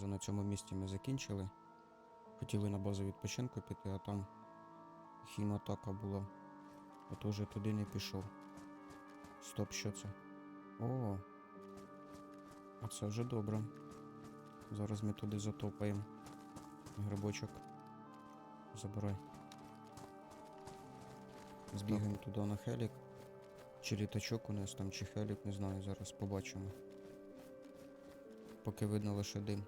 базу на цьому місці ми закінчили. Хотіли на базу відпочинку піти, а там хіматака була. От уже туди не пішов. Стоп, що це? О! А це вже добре. Зараз ми туди затопаємо. Грибочок. Забирай. Збігаємо туди на хелік. Чи літачок у нас там, чи хелік, не знаю, зараз побачимо. Поки видно лише дим.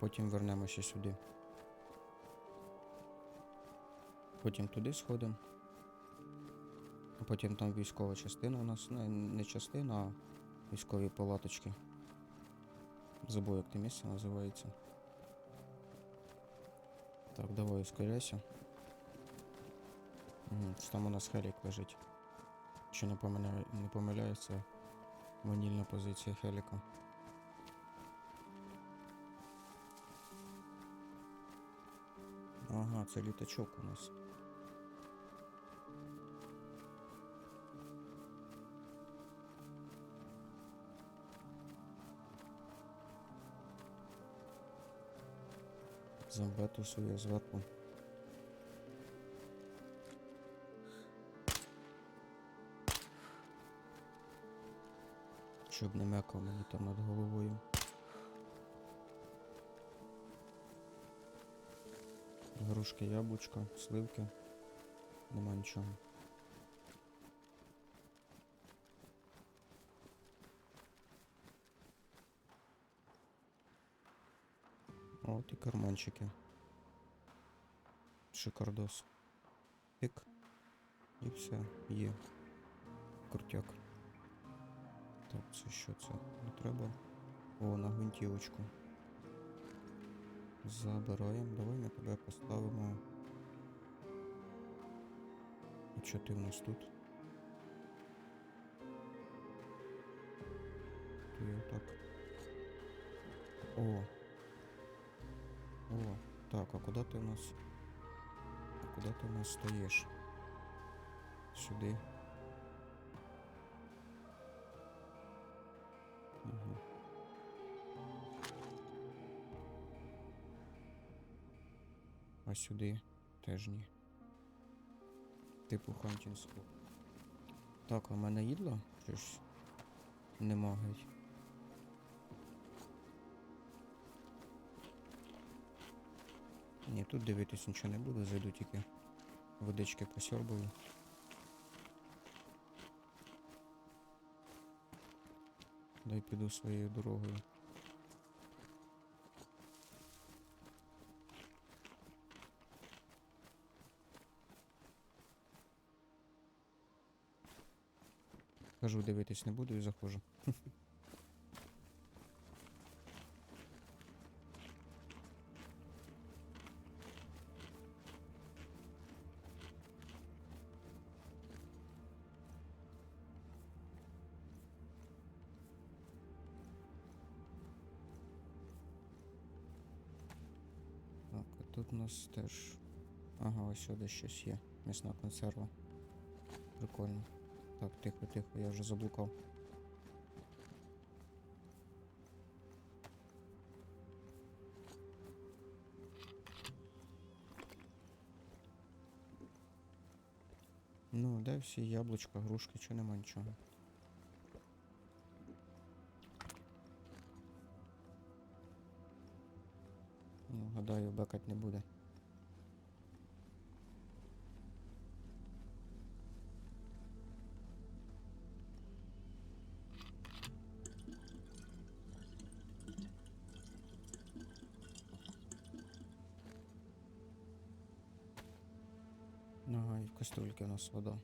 Потім вернемося сюди. Потім туди сходимо. А потім там військова частина у нас. Ну, не частина, а військові палаточки. Забув, як те місце називається. Так, давай ускоряйся. Там у нас хелік лежить. Чи не, не помиляється ванільна позиція хеліка. Ага, це літачок у нас. Зомбету своє зверху. Щоб не мекав мені там над головою. Грушки, яблучка, сливки. Нема нічого. От і карманчики. Шикардос. Пік. І все, є. Крутяк. Так, це що це? Не треба. О, на гвинтівочку. Забираємо. Давай ми тебе поставимо. І що ти в нас тут? Ти отак. О. О, так, а куди ти у нас? А куди ти у нас стоїш? Сюди. А сюди теж ні. Типу хантінську. Так, а в мене їдло? Щось нема геть. Ні, тут дивитись нічого не буду, зайду тільки водички посьорбую. Дай піду своєю дорогою. Кажу, дивитись не буду і заходжу. Так, а тут у нас теж. Ага, ось сюди щось є. М'ясна консерва. Прикольно. Так, тихо, тихо, я вже заблукав. Ну, де всі яблучка, грушки, чи нема нічого. Ну, гадаю, бекать не буде. В у нас вода.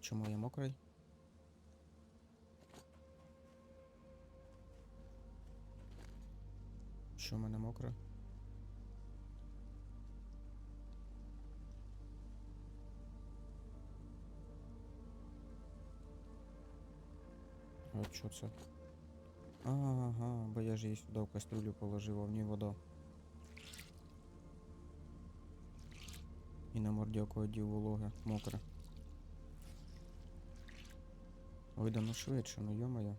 Чому я мокрий? Що в мене мокре? А що це? Ага, бо я ж її сюди в кастрюлю положив, а в ній вода. І на мордяку одів вологе, мокре. Ой, да ну швидше, ну йомаю.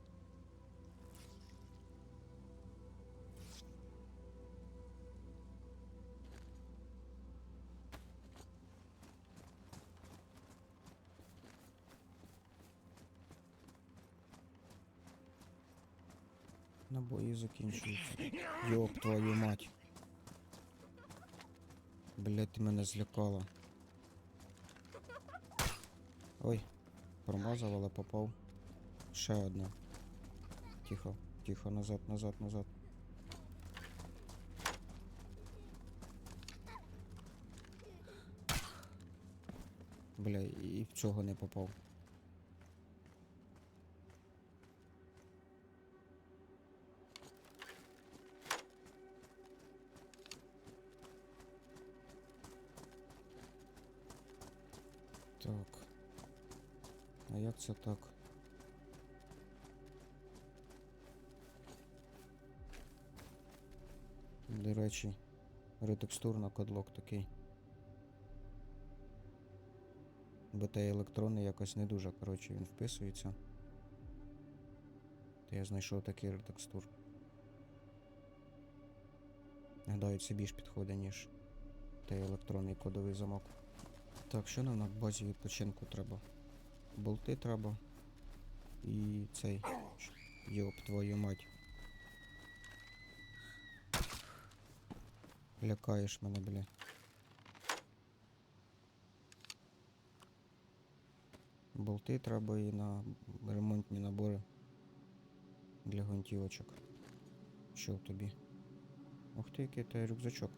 Набої закінчуються. Йоп твою мать. Блять, ти мене злякала. Ой, промазав, але попав. Ще одна. Тихо, тихо, назад, назад, назад. Бля, і в цього не попав. Так. А як це так? До речі, ретекстурна кодлок такий. Бо той електронний якось не дуже, коротше, він вписується. То я знайшов такий ретекстур. Гадаю, це більш підходить, ніж той електронний кодовий замок. Так, що нам на базі відпочинку треба? Болти треба. І цей. Йоп, твою мать. Лякаєш мене, бля. Болти треба і на ремонтні набори для гвинтівочок. Що тобі? Ух ти, який той рюкзачок.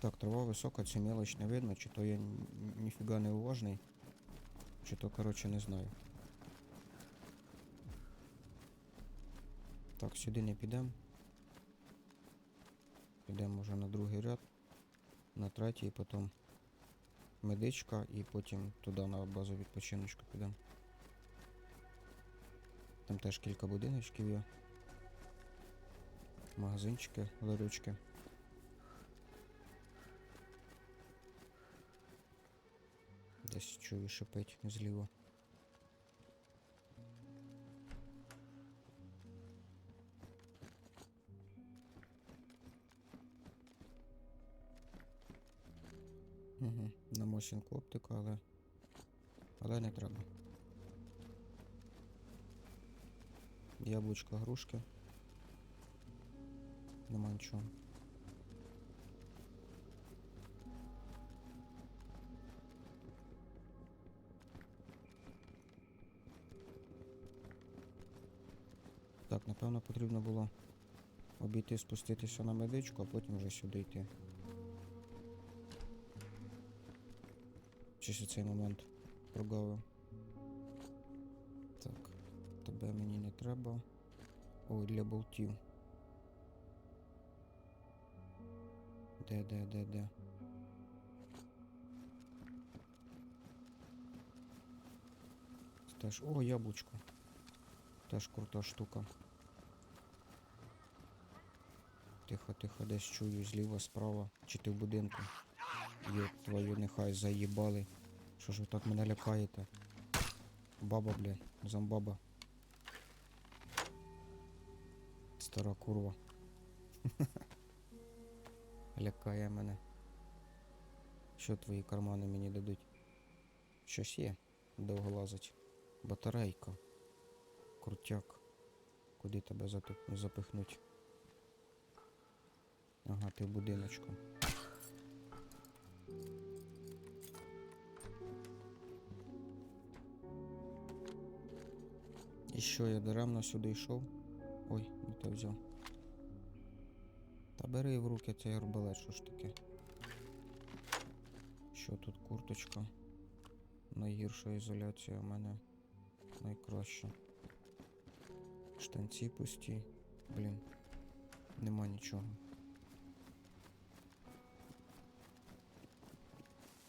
Так, трава висока, це мелоч не видно, чи то я ніфіга не уважний, чи то, коротше, не знаю. Так, сюди не підемо. Підемо може на другий ряд, на третій, потім медичка і потім туди на базу відпочиночку підемо. Там теж кілька будиночків є. Магазинчики, ларючки. Десь чую шипить зліва. Угу. На мосінку оптика, але. Але не треба. Яблучка, грушки. Нема нічого. Напевно, потрібно було обійти, спуститися на медичку, а потім вже сюди йти. Чи ще цей момент прогавив. Так, тебе мені не треба. Ой, для болтів. Де, де, де, де? Теж. О, яблучко. Теж крута штука. Тихо, тихо, десь чую зліва, справа. Чи ти в будинку? Йоп твою, нехай заїбали. Що ж ви так мене лякаєте? Баба, бля, зомбаба. Стара курва. Лякає мене. Що твої кармани мені дадуть? Щось є. Довго лазить. Батарейка. Крутяк. Куди тебе запихнуть? Ага, ти будиночку. І що, я даремно сюди йшов? Ой, не те взяв. Та бери в руки цей арбалет, що ж таке? Що тут курточка? Найгірша ізоляція у мене найкраща. Штанці пусті. Блін. Нема нічого.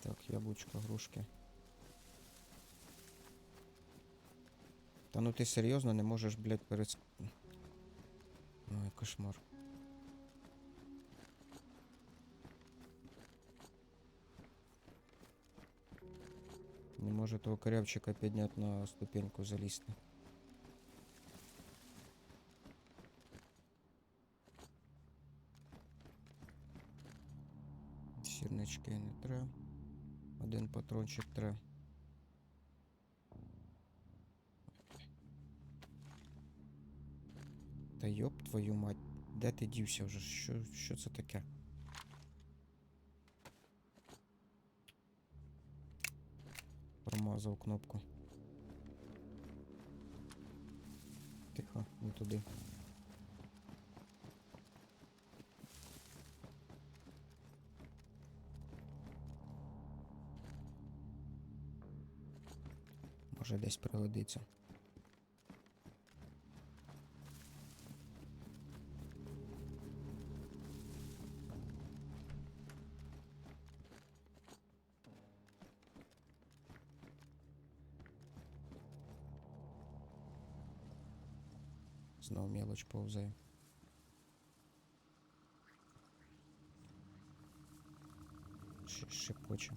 Так, яблучка, грушки. Та ну ти серйозно не можеш, блядь, перед... Ой, кошмар. Не може того корявчика підняти на ступеньку залізти. Сірнички не треба. Один патрончик треба. Та йоп твою мать, де ти дівся вже? Що, що це таке? Промазав кнопку. Тихо, не туди. Може десь пригодиться. Знову мелоч повзає. Шепоче.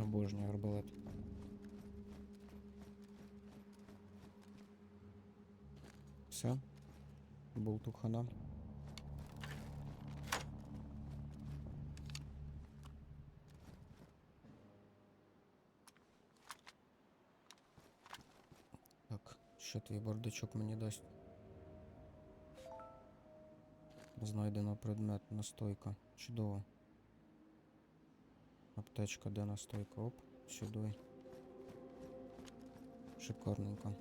Обожнюю арбалет. Все. Болту хана. Так, що твій бардачок мені дасть? Знайдено предмет, настойка. Чудово. Аптечка, де настойка? Оп, сюди. Шикарненько.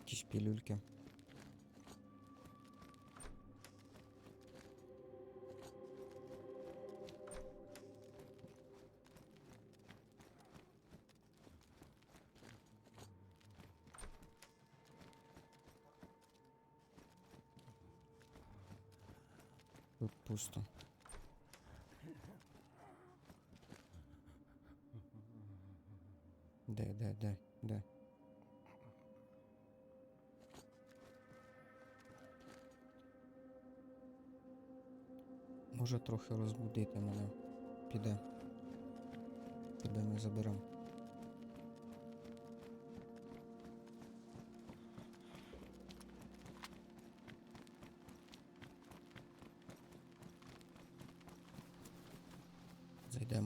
Якісь пілюльки. Пусто. Де, де, де, де? Може трохи розбудити мене. Піде. Піде ми заберемо.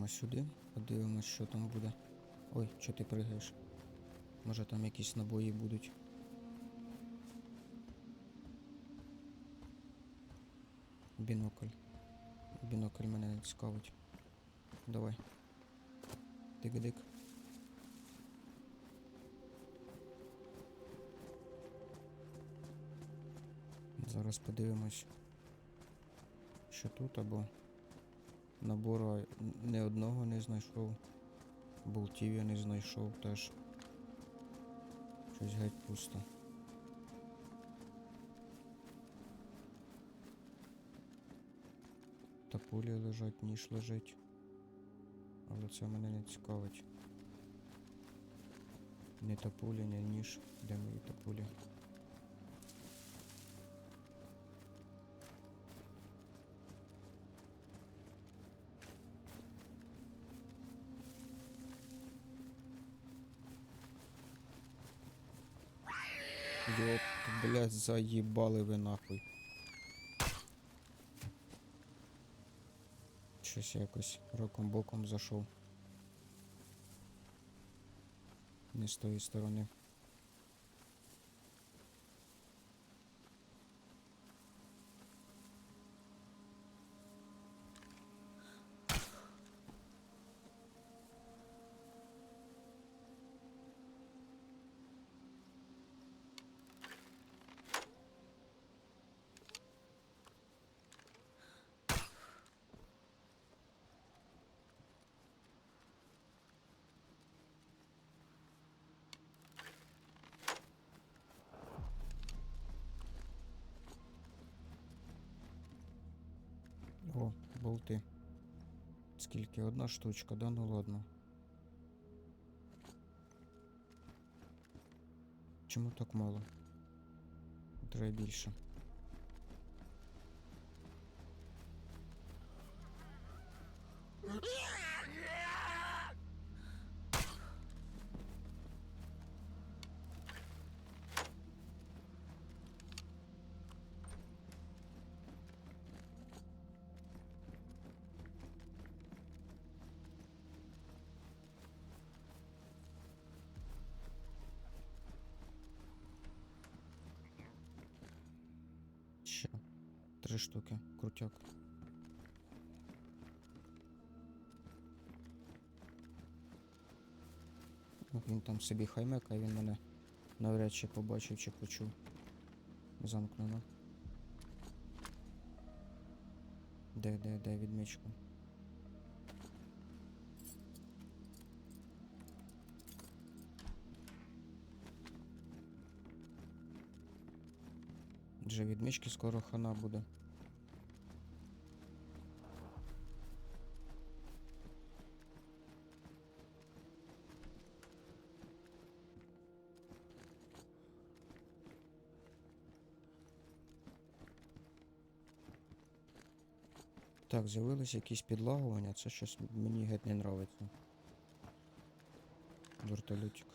Зайдемо сюди, подивимось, що там буде. Ой, що ти пригаєш? Може там якісь набої будуть. Бінокль. Бінокль мене не цікавить. Давай. Тик-дик. Зараз подивимось, що тут або набору ні одного не знайшов. Болтів я не знайшов теж. Щось геть пусто. Та пулі лежать, ніж лежить. Але це мене не цікавить. Не та пуля, не ніж. Де мої та Йоп, блядь, заїбали ви нахуй. Щось якось роком боком зайшов. Не з тої сторони. Болти. Скільки? Одна штучка, да? Ну ладно. Чому так мало? Треба більше. Ще. Три штуки. Крутяк. Ну, Він там собі хаймека, він мене навряд чи побачив чи почув. Замкнено. Де, де, де відмічка? Вже відмічки скоро хана буде. Так, з'явилися якісь підлагування, це щось мені геть не нравиться. Вертолютик.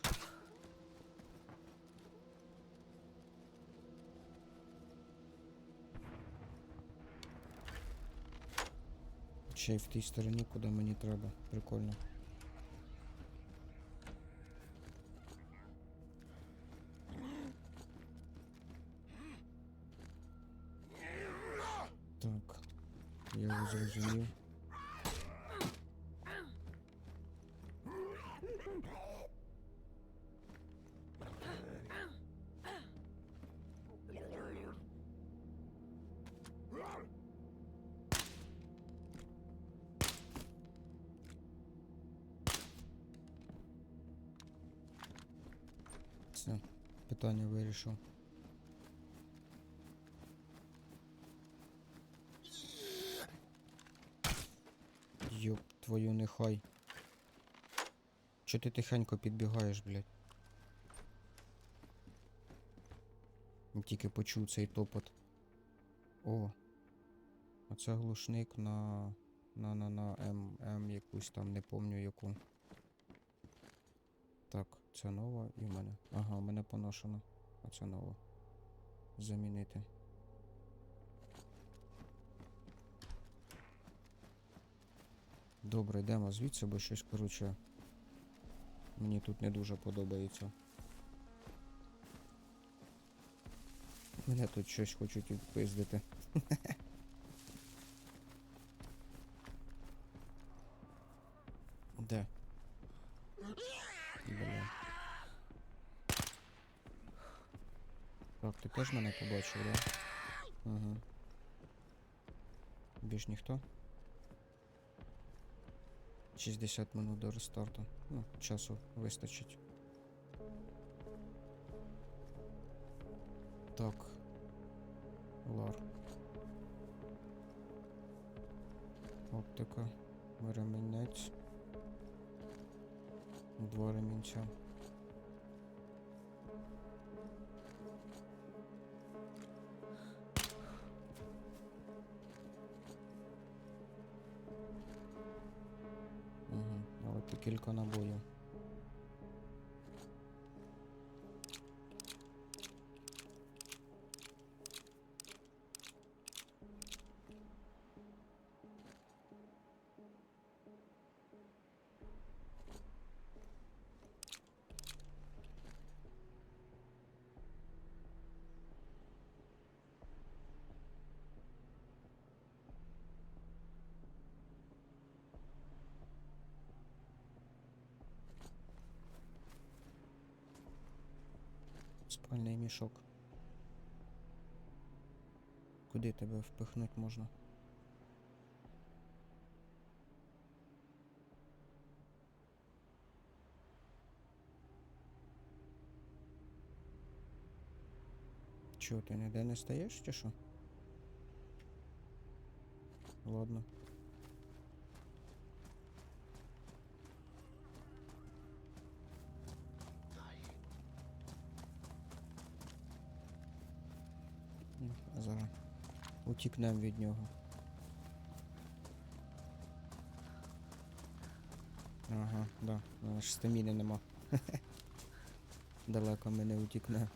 Ще й в тій стороні, куди мені треба. Прикольно. Зрозумів. Все, питання вирішив. Твою нехай. Чо ти тихенько підбігаєш, блядь? Тільки почув цей топот. О. А це глушник на. На на на М М якусь там, не помню яку. Так, це нова і в мене. Ага, у мене поношено. А це нова. Замінити. Добре, йдемо звідси, бо щось, коротше, мені тут не дуже подобається. Мене тут щось хочуть відпиздити. Де? Бля. Так, ти теж мене побачив, да? Ага. Більш ніхто? 60 минут до рестарту. Ну, часу вистачить. Так. Лар. Оптика. Ремінець. Два ремінця. Кілька набоїв. Спальний мішок. Куди тебе впихнуть можна? Чого, ти ніде не стаєш чи що? Ладно. Ладно, Утікнемо від нього. Ага, да. Аж стаміни нема. Далеко ми не утікнемо.